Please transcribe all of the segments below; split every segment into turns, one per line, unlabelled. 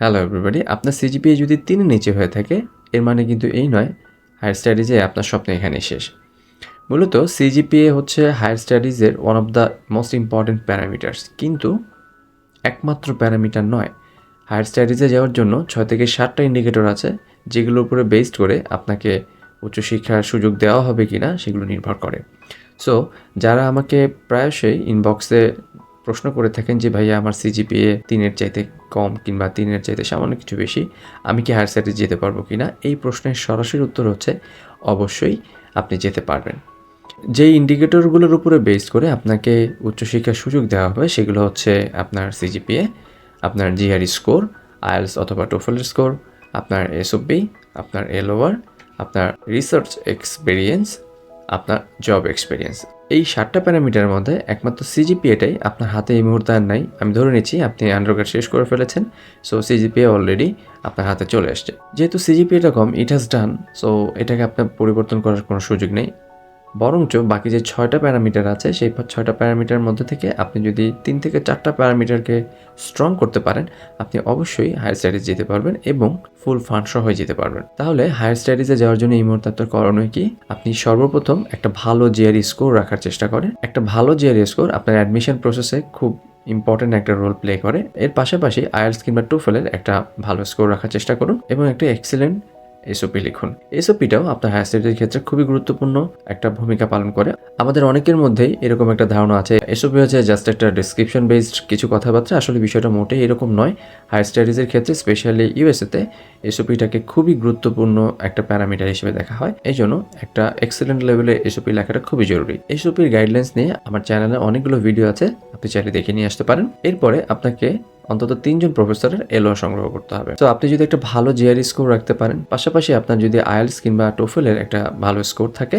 Hello everybody আপনার CGPA যদি তিনের নিচে হয়ে থাকে, এর মানে কিন্তু এই নয় হায়ার স্টাডিজে আপনার স্বপ্ন এখানে শেষ। মূলত সিজিপিএ হচ্ছে higher স্টাডিজের one of the most important parameters কিন্তু একমাত্র প্যারামিটার নয়। হায়ার স্টাডিজে যাওয়ার জন্য ছয় থেকে সাতটা ইন্ডিকেটর আছে যেগুলোর উপরে বেসড করে আপনাকে উচ্চশিক্ষার সুযোগ দেওয়া হবে কি না সেগুলো নির্ভর করে। সো যারা আমাকে প্রায়শই ইনবক্সে প্রশ্ন করে থাকেন যে, ভাইয়া, আমার সিজিপিএ তিনের চাইতে কম কিংবা তিনের চাইতে সামান্য কিছু বেশি, আমি কি হায়ার স্টাডিজ যেতে পারব কি না এই প্রশ্নের সরাসরি উত্তর হচ্ছে, অবশ্যই আপনি যেতে পারবেন। যেই ইন্ডিকেটরগুলোর উপরে বেস করে আপনাকে উচ্চশিক্ষার সুযোগ দেওয়া হবে, সেগুলো হচ্ছে আপনার সিজিপিএ আপনার জিআরই স্কোর আইএলস অথবা টোফেলের স্কোর আপনার এসওপি আপনার এলোয়ার আপনার রিসার্চ এক্সপেরিয়েন্স আপনার জব এক্সপেরিয়েন্স এই সাতটা প্যারামিটার মধ্যে একমাত্র সিজিপিএটাই আপনার হাতে এই মুহূর্তে আর নাই। আমি ধরে নিচ্ছি আপনি আন্ডারগ্রেড শেষ করে ফেলেছেন সো সিজিপিএ অলরেডি আপনার হাতে চলে আসছে। যেহেতু সিজিপিএটা কম ইট হ্যাজ ডান সো এটাকে আপনার পরিবর্তন করার কোনো সুযোগ নেই। বরঞ্চ বাকি যে ছয়টা প্যারামিটার আছে, সেই ছয়টা প্যারামিটার মধ্যে থেকে আপনি যদি তিন থেকে চারটা প্যারামিটারকে স্ট্রং করতে পারেন, আপনি অবশ্যই হায়ার স্টাডিজ যেতে পারবেন এবং ফুল ফান্ড সহ যেতে পারবেন। তাহলে হায়ার স্টাডিজে যাওয়ার জন্য এই মুহূর্তে আপনার করণীয় কি? আপনি সর্বপ্রথম একটা ভালো জিআরই স্কোর রাখার চেষ্টা করেন। একটা ভালো জিআরই স্কোর আপনার অ্যাডমিশন প্রসেসে খুব ইম্পর্টেন্ট একটা রোল প্লে করে। এর পাশাপাশি আইএলস কিংবা টুফেলের একটা ভালো স্কোর রাখার চেষ্টা করুন এবং একটা এক্সিলেন্ট এসওপি লিখুন। এসওপিটাও আপনার হায়ার স্টাডিজের ক্ষেত্রে খুবই গুরুত্বপূর্ণ একটা ভূমিকা পালন করে। আমাদের অনেকের মধ্যেই এরকম একটা ধারণা আছে। এসওপি হচ্ছে জাস্ট একটা ডিসক্রিপশন বেসড কিছু কথাবার্তা। আসলে বিষয়টা মোটেই এরকম নয়। হায়ার স্টাডিজের ক্ষেত্রে স্পেশালি ইউএসএতে এসওপিটাকে খুবই গুরুত্বপূর্ণ একটা প্যারামিটার হিসেবে দেখা হয়। এই জন্য একটা এক্সেলেন্ট লেভেলে এসওপি লেখাটা খুবই জরুরি। এসওপির গাইডলাইন্স নিয়ে আমার চ্যানেলে অনেকগুলো ভিডিও আছে। আপনি চাইলে দেখে নিয়ে আসতে পারেন। এরপরে আপনাকে অন্তত তিনজন প্রফেসরের এলো সংগ্রহ করতে হবে। তো আপনি যদি একটা ভালো জিআরই স্কোর রাখতে পারেন, পাশাপাশি আপনার যদি আইএলস কিংবা টোফেলের একটা ভালো স্কোর থাকে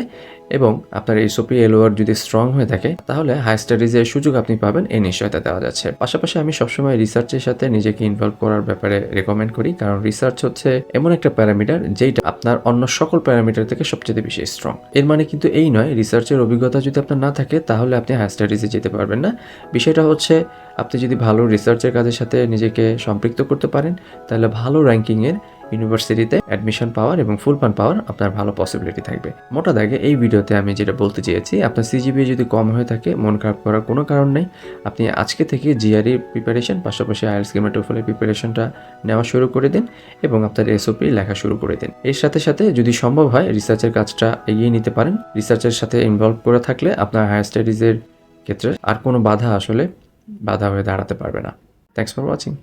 এবং আপনার এসওপি এলোয়ার যদি স্ট্রং হয়ে থাকে, তাহলে হাই স্টাডিজের সুযোগ আপনি পাবেন, এই নিশ্চয়তা দেওয়া যাচ্ছে। পাশাপাশি আমি সবসময় রিসার্চের সাথে নিজেকে ইনভলভ করার ব্যাপারে রেকমেন্ড করি, কারণ রিসার্চ হচ্ছে এমন একটা প্যারামিটার যেটা আপনার অন্য সকল প্যারামিটার থেকে সবচেয়ে বেশি স্ট্রং এর মানে কিন্তু এই নয় রিসার্চের অভিজ্ঞতা যদি আপনার না থাকে, তাহলে আপনি হাই স্টাডিজে যেতে পারবেন না। বিষয়টা হচ্ছে আপনি যদি ভালো রিসার্চের কাজের সাথে নিজেকে সম্পৃক্ত করতে পারেন, তাহলে ভালো র্যাঙ্কিংয়ের ইউনিভার্সিটিতে অ্যাডমিশন পাওয়ার এবং ফুল ফান্ড পাওয়ার আপনার ভালো পসিবিলিটি থাকবে। মোটা দাগে এই ভিডিওতে আমি যেটা বলতে চেয়েছি, আপনার সিজিবি যদি কম হয়ে থাকে, মন খারাপ করার কোনো কারণ নেই। আপনি আজকে থেকে জিআরই প্রিপারেশন পাশাপাশি আইএলস কিংবা টোফেলের প্রিপারেশনটা নেওয়া শুরু করে দিন এবং আপনার এসওপি লেখা শুরু করে দিন। এর সাথে সাথে যদি সম্ভব হয় রিসার্চের কাজটা এগিয়ে নিতে পারেন। রিসার্চের সাথে ইনভলভ করে থাকলে আপনার হায়ার স্টাডিজের ক্ষেত্রে আর কোনো বাধা আসলে বাধা হয়ে দাঁড়াতে পারবে না। Thanks for watching